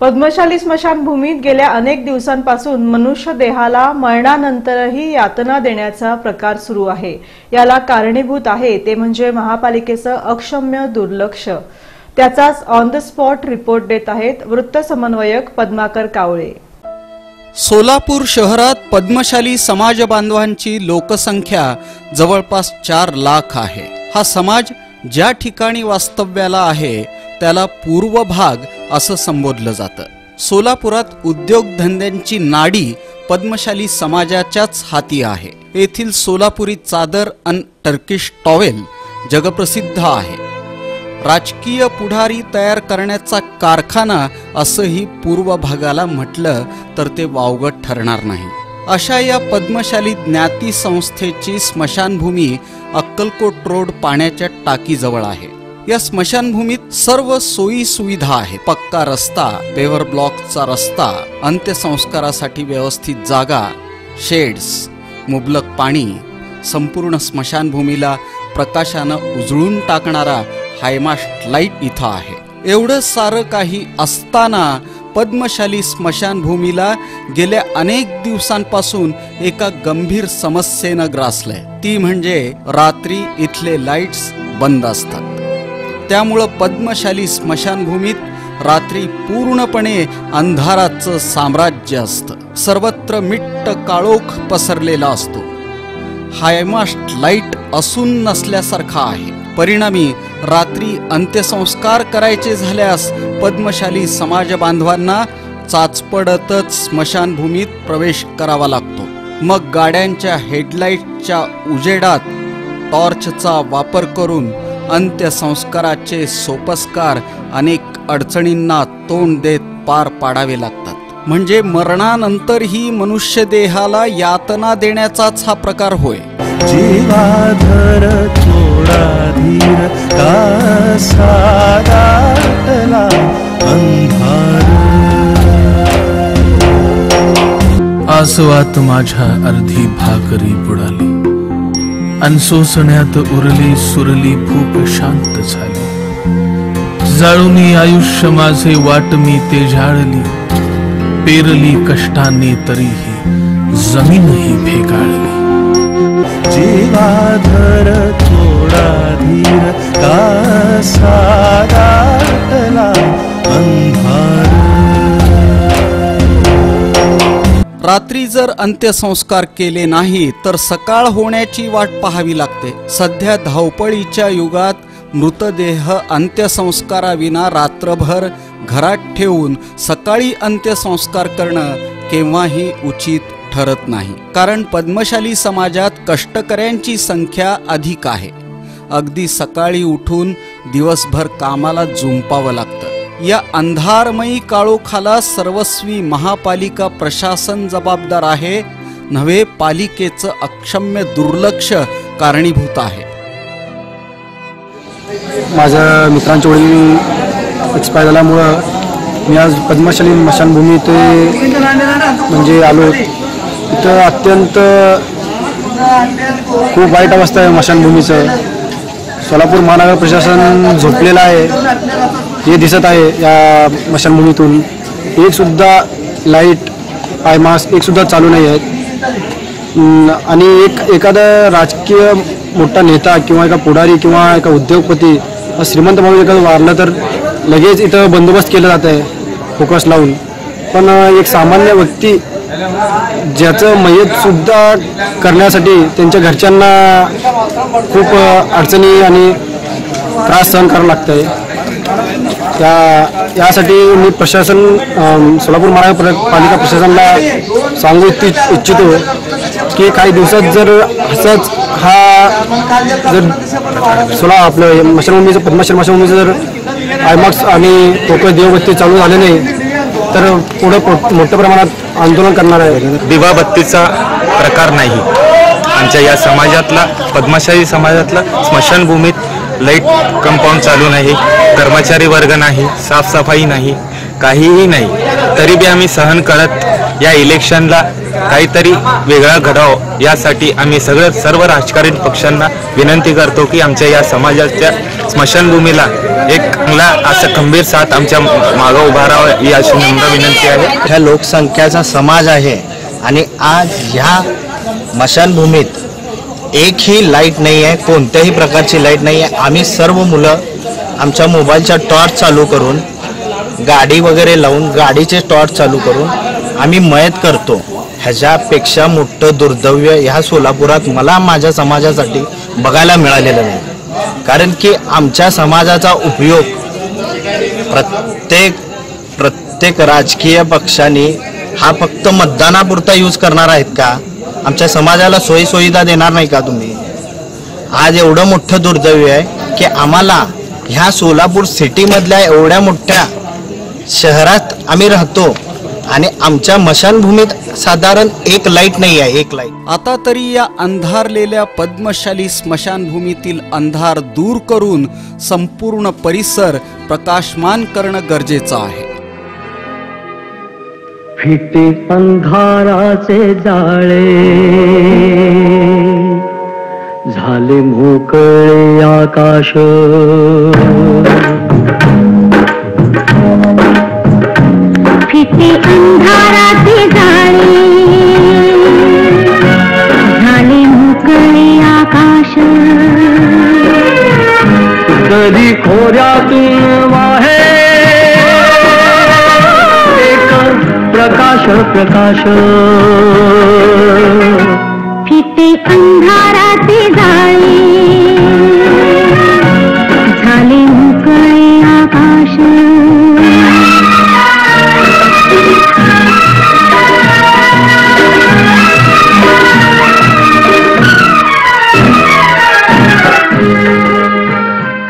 पद्मशाली स्मशानभूमीत गेल्या अनेक दिवसांपासून मनुष्य देहाला मरणानंतरही यातना देण्याचा प्रकार सुरू आहे. याला कारणीभूत आहे ते म्हणजे महापालिकेचं अक्षम्य दुर्लक्ष. त्याचाच ऑन द स्पॉट रिपोर्ट देत आहेत वृत्त समन्वयक पद्माकर कावळे. सोलापूर शहरात पद्मशाली समाज बांधवांची लोकसंख्या जवळपास चार लाख आहे. हा समाज ज्या ठिकाणी वास्तव्याला आहे त्याला पूर्व भाग असं संबोधलं जातं. सोलापुरात उद्योगधंद्यांची नाडी पद्मशाली समाजाच्याच हाती आहे. येथील सोलापुरी चादर अन टर्किश टॉवेल जगप्रसिद्ध आहे. राजकीय पुढारी तयार करण्याचा कारखाना असंही पूर्व भागाला म्हटलं तर ते वावगट ठरणार नाही. अशा या पद्मशाली ज्ञाती संस्थेची स्मशानभूमी अक्कलकोट रोड पाण्याच्या टाकीजवळ आहे. या स्मशानभूमीत सर्व सोयी सुविधा आहेत. पक्का रस्ता पेवर ब्लॉकचा रस्ता अंत्यसंस्कारासाठी व्यवस्थित जागा शेड्स मुबलक पाणी संपूर्ण स्मशानभूमीला प्रकाशानं उजळून टाकणारा हायमास्ट लाइट इथं आहे. एवढं सारं काही असताना पद्मशाली स्मशानभूमीला गेल्या अनेक दिवसांपासून एका गंभीर समस्येनं ग्रासलंय. ती म्हणजे रात्री इथले लाईट्स बंद असतात. त्यामुळं पद्मशाली स्मशानभूमीत रात्री पूर्णपणे अंधाराचं साम्राज्य असतं. सर्वत्र मिट्ट काळोख पसरलेला असतो. हायमास्ट लाइट असून नसल्यासारखा आहे. परिणामी रात्री अंत्यसंस्कार करायचे झाल्यास पद्मशाली समाज बांधवांना चाचपडतच स्मशानभूमीत प्रवेश करावा लागतो. मग गाड्यांच्या हेडलाईटच्या उजेडात टॉर्चचा वापर करून अंत्यसंस्काराचे सोपस्कार अनेक अडचणींना तोंड देत पार पाडावे लागतात. म्हणजे मरणानंतरही मनुष्य देहाला यातना देण्याचाच हा प्रकार होय. जीवाधर थोडा धीर कासा दाटला अंधार आसवात माझ्या अर्धी भाकरी बुडाली. अनसोसण्यात उरली सुरली भूक शांत झाली. जाळूनी आयुष्य माझे वाट मी ते झाळली पेरली कष्टाने तरीही जमीनही भेगाळली जीवाधर रात्री जर अंत्यसंस्कार केले नाही तर सकाळ होण्याची वाट पाहावी लागते. सध्या धावपळीच्या युगात मृतदेह अंत्यसंस्काराविना रात्रभर घरात ठेवून सकाळी अंत्यसंस्कार करणं केव्हाही उचित ठरत नाही. कारण पद्मशाली समाजात कष्टकऱ्यांची संख्या अधिक आहे. अगदी सकाळी उठून दिवसभर कामाला जुंपावं लागतं. या अंधारमयी काळोखाला सर्वस्वी महापालिका प्रशासन जबाबदार आहे नव्हे पालिकेचं अक्षम्य दुर्लक्ष कारणीभूत आहे. माझ्या मित्रांच्या वडील एक्सपायर झाल्यामुळं मी आज पद्मशाली स्मशानभूमी ते म्हणजे आलो. इथं अत्यंत खूप वाईट अवस्था आहे स्मशानभूमीचं. सोलापूर महानगर प्रशासन झोपलेलं आहे. हे दिसत आहे या स्मशानभूमीतून एकसुद्धा लाइट आय मास्क एकसुद्धा चालू नाही आहेत. आणि एक एखादा राजकीय मोठा नेता किंवा एका पुढारी किंवा एका उद्योगपती श्रीमंत माणूस एखादं वारलं तर लगेच इथं बंदोबस्त केला जात आहे फोकस लावून. पण एक सामान्य व्यक्ती ज्याचं मयतसुद्धा करण्यासाठी त्यांच्या घरच्यांना खूप अडचणी आणि त्रास सहन करावं लागतं आहे त्या यासाठी मी प्रशासन सोलापूर महानगर प्र- पालिका प्रशासनाला सांगू इच्छि इच्छितो की काही दिवसात जर असंच हा जर सोला आपलं मशानभूमीचं पद्मश्री मशानभूमीचं जर आयमॉक्स आणि कोकण देवबत्ती चालू झाले नाही तर पुढं पो- मोठ्या प्रमाणात आंदोलन करणार आहे. दिवाबत्तीचा प्रकार नाही. आमच्या या समाजातला पद्मशाही समाजातला स्मशानभूमीत लाइट कंपाऊंड चालू नाही कर्मचारी वर्ग नाही साफसफाई नाही काहीही नाही. तरी बी आम्ही सहन करत या इलेक्शनला काहीतरी वेगळा घडावं. यासाठी आम्ही सगळं सर्व राजकारण पक्षांना विनंती करतो की आमच्या या समाजाच्या स्मशानभूमीला एक चांगला असं खंबीर साथ आमच्या मागं उभा राहावा ही अशी नम्र विनंती आहे. ह्या लोकसंख्याचा समाज आहे आणि आज ह्या स्मशानभूमीत एकही लाइट नाही आहे कोणत्याही प्रकारची लाइट नाही आहे. आम्ही सर्व मुलं आमच्या मोबाईलच्या टॉर्च चालू करून गाडी वगैरे लावून गाडीचे टॉर्च चालू करून आम्ही मयत करतो. ह्याच्यापेक्षा मोठं दुर्दव्य ह्या सोलापुरात मला माझ्या समाजासाठी बघायला मिळालेलं नाही. कारण की आमच्या समाजाचा उपयोग प्रत्येक प्रत्येक राजकीय पक्षाने हा फक्त मतदानापुरता यूज करणार आहेत का? आमच्या समाजाला सोयीसुविधा देणार नाही का तुम्ही? आज एवढं मोठं दुर्दैव आहे की आम्हाला ह्या सोलापूर सिटीमधल्या एवढ्या मोठ्या शहरात आम्ही राहतो आणि आमच्या मशानभूमीत साधारण एक लाइट नाही आहे एक लाइट. आता तरी या अंधारलेल्या पद्मशाली स्मशानभूमीतील अंधार दूर करून संपूर्ण परिसर प्रकाशमान करणं गरजेचं आहे. फिटे अंधाराचे जाळे. झाले मोकळे आकाश. प्रकाश. प्रकाश फिटे अंधाराचे जाळे.